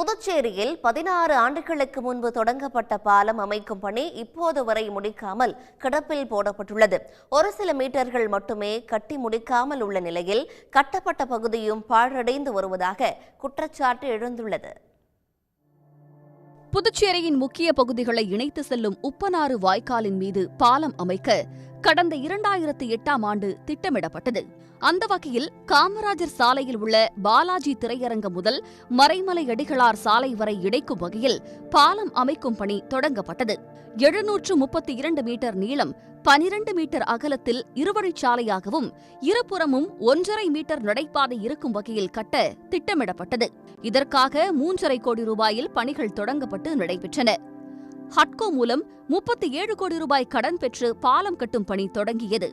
புதுச்சேரியில் பதினாறு ஆண்டுகளுக்கு முன்பு தொடங்கப்பட்ட பாலம் அமைக்கும் பணி இப்போது வரை முடிக்காமல் கிடப்பில் போடப்பட்டுள்ளது. ஒரு சில மீட்டர்கள் மட்டுமே கட்டி முடிக்காமல் உள்ள நிலையில் கட்டப்பட்ட பகுதியும் பாழடைந்து வருவதாக குற்றச்சாட்டு எழுந்துள்ளது. புதுச்சேரியின் முக்கிய பகுதிகளை இணைத்து செல்லும் உப்பனாறு வாய்க்காலின் மீது பாலம் அமைக்க கடந்த இரண்டாயிரத்து எட்டாம் ஆண்டு திட்டமிடப்பட்டது. அந்த வகையில் காமராஜர் சாலையில் உள்ள பாலாஜி திரையரங்கம் முதல் மறைமலை அடிகளார் சாலை வரை இடைக்கும் வகையில் பாலம் அமைக்கும் பணி தொடங்கப்பட்டது. எழுநூற்று முப்பத்தி இரண்டு மீட்டர் நீளம் பனிரண்டு மீட்டர் அகலத்தில் இருவழிச்சாலையாகவும் இருபுறமும் ஒன்றரை மீட்டர் நடைபாதை இருக்கும் வகையில் கட்ட திட்டமிடப்பட்டது. இதற்காக மூன்றரை கோடி ரூபாயில் பணிகள் தொடங்கப்பட்டு நடைபெற்றன. ஹட்கோ மூலம் முப்பத்தி ஏழு கோடி ரூபாய் கடன் பெற்று பாலம் கட்டும் பணி தொடங்கியது.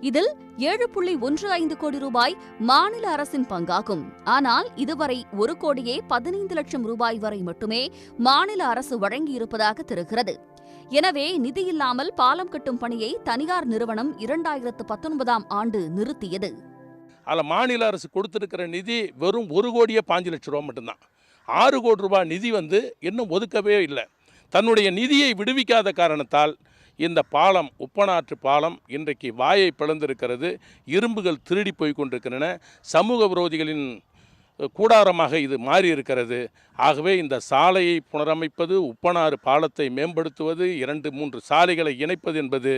இதில் ஏழு புள்ளி ஒன்று ஐந்து கோடி ரூபாய் மாநில அரசின் பங்காகும். ஆனால் இதுவரை ஒரு கோடியே பதினைந்து லட்சம் ரூபாய் வரை மட்டுமே மாநில அரசு வழங்கியிருப்பதாக தெரிகிறது. எனவே நிதியில்லாமல் பாலம் கட்டும் பணியை தனியார் நிறுவனம் இரண்டாயிரத்து பத்தொன்பதாம் ஆண்டு நிறுத்தியது. அதில் மாநில அரசு கொடுத்துருக்கிற நிதி வெறும் ஒரு கோடியே பாஞ்சு லட்ச ரூபா மட்டும்தான். ஆறு கோடி ரூபாய் நிதி வந்து இன்னும் ஒதுக்கவே இல்லை. தன்னுடைய நிதியை விடுவிக்காத காரணத்தால் இந்த பாலம் உப்பனாற்று பாலம் இன்றைக்கு வாயை பிளந்திருக்கிறது. இரும்புகள் திருடி போய் கொண்டிருக்கின்றன. சமூக விரோதிகளின் கூடாரமாக இது மாறி இருக்கிறது ஆகவே இந்த சாலையை புனரமைப்பது உப்பனாறு பாலத்தை மேம்படுத்துவது இரண்டு மூன்று சாலைகளை இணைப்பது என்பது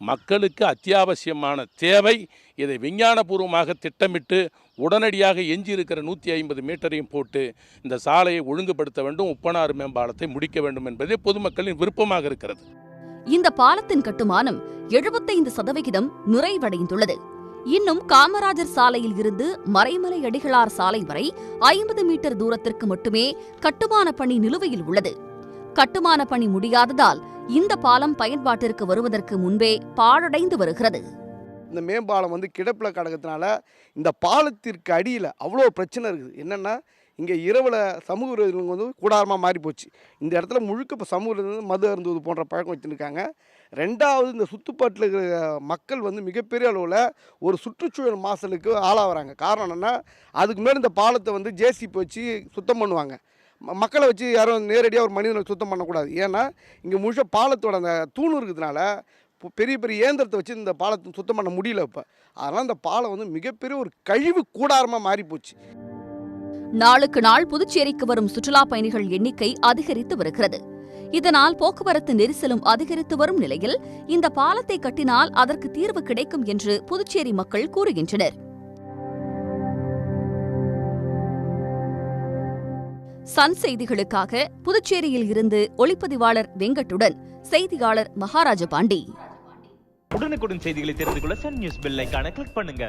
மக்களுக்கு அத்தியாவசியமான தேவை. இதை விஞ்ஞானபூர்வமாக திட்டமிட்டு உடனடியாக எஞ்சியிருக்கிற நூற்றி ஐம்பது மீட்டரையும் போட்டு இந்த சாலையை ஒழுங்குபடுத்த வேண்டும். உப்பனாறு மேம்பாலத்தை முடிக்க வேண்டும் என்பதே பொதுமக்களின் விருப்பமாக இருக்கிறது. இந்த பாலத்தின் கட்டுமானம் எழுபத்தைந்து சதவிகிதம் நிறைவடைந்துள்ளது. இன்னும் காமராஜர் சாலையில் இருந்து மறைமலை அடிகளார் சாலை வரை ஐம்பது மீட்டர் தூரத்திற்கு மட்டுமே கட்டுமான பணி நிலுவையில் உள்ளது. கட்டுமான பணி முடியாததால் இந்த பாலம் பயன்பாட்டிற்கு வருவதற்கு முன்பே பாழடைந்து வருகிறது. இந்த மேம்பாலம் வந்து கிடப்பில் கடக்கிறதுனால இந்த பாலத்திற்கு அடியில் அவ்வளோ பிரச்சனை இருக்குது. என்னென்னா இங்கே இரவில் சமூக விரோதிகளுக்கு வந்து கூடாரமாக மாறி போச்சு. இந்த இடத்துல முழுக்க இப்போ சமூக விரோதிகள் மது அருந்துவது போன்ற பழக்கம் வச்சுருக்காங்க. ரெண்டாவது இந்த சுற்றுப்பாட்டில் இருக்கிற மக்கள் வந்து மிகப்பெரிய அளவில் ஒரு சுற்றுச்சூழல் மாசலுக்கு ஆளாகிறாங்க காரணம் என்னென்னா அதுக்கு மேலே இந்த பாலத்தை வந்து ஜேசிபி வச்சு சுத்தம் பண்ணுவாங்க. மக்களை வச்சு யாரும் நேரடியாக ஒரு மனிதனை சுத்தம் பண்ணக்கூடாது. ஏன்னா இங்கே முழுக்க பாலத்தோட அந்த தூண் இருக்கிறதுனால பெரிய பெரிய இயந்திரத்தை வச்சு இந்த பாலத்தை சுத்தம் பண்ண முடியல இப்போ. அதனால் இந்த பாலம் வந்து மிகப்பெரிய ஒரு கழிவு கூடாரமாக மாறிப்போச்சு. நாளுக்கு நாள் புதுச்சேரிக்கு வரும் சுற்றுலா பயணிகள் எண்ணிக்கை அதிகரித்து வருகிறது. இதனால் போக்குவரத்து நெரிசலும் அதிகரித்து வரும் நிலையில் இந்த பாலத்தை கட்டினால் அதற்கு தீர்வு கிடைக்கும் என்று புதுச்சேரி மக்கள் கூறுகின்றனர். சன் செய்திகளுக்காக புதுச்சேரியில் இருந்து ஒளிப்பதிவாளர் வெங்கட்டுடன் செய்தியாளர் மகாராஜ பாண்டி உடனுக்குடன் செய்திகளை தெரிந்து கொள்ள சன் நியூஸ் பெல் ஐக்கான கிளிக் பண்ணுங்க.